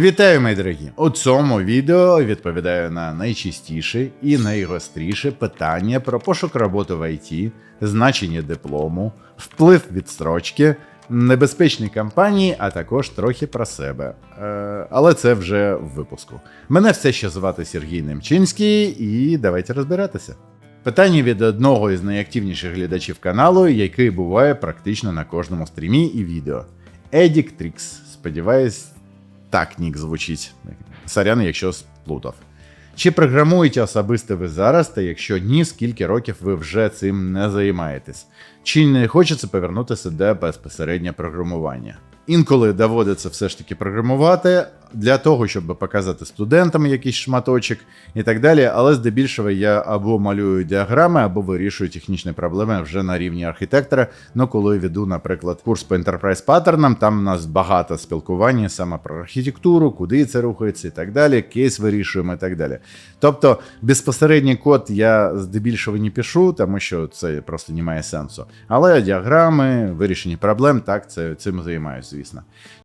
Вітаю, мої дорогі! У цьому відео відповідаю на найчастіше і найгостріше питання про пошук роботи в ІТ, значення диплому, вплив відстрочки, небезпечні кампанії, а також трохи про себе. Е, але це вже в випуску. Мене все ще звати Сергій Немчинський, і давайте розбиратися. Питання від одного із найактивніших глядачів каналу, який буває практично на кожному стрімі і відео. Едік Трікс. Сподіваюсь, так нік звучить. Сорян, якщо сплутав. Чи програмуєте особисто ви зараз, та якщо ні, скільки років ви вже цим не займаєтесь? Чи не хочеться повернутися до безпосередньо програмування? Інколи доводиться все ж таки програмувати для того, щоб показати студентам якийсь шматочок і так далі. Але здебільшого я або малюю діаграми, або вирішую технічні проблеми вже на рівні архітектора. Ну, коли веду, наприклад, курс по enterprise паттернам, там у нас багато спілкування саме про архітектуру, куди це рухається і так далі, кейс вирішуємо і так далі. Тобто безпосередній код я здебільшого не пишу, тому що це просто не має сенсу. Але діаграми, вирішення проблем, так, це цим займаюся, звісно.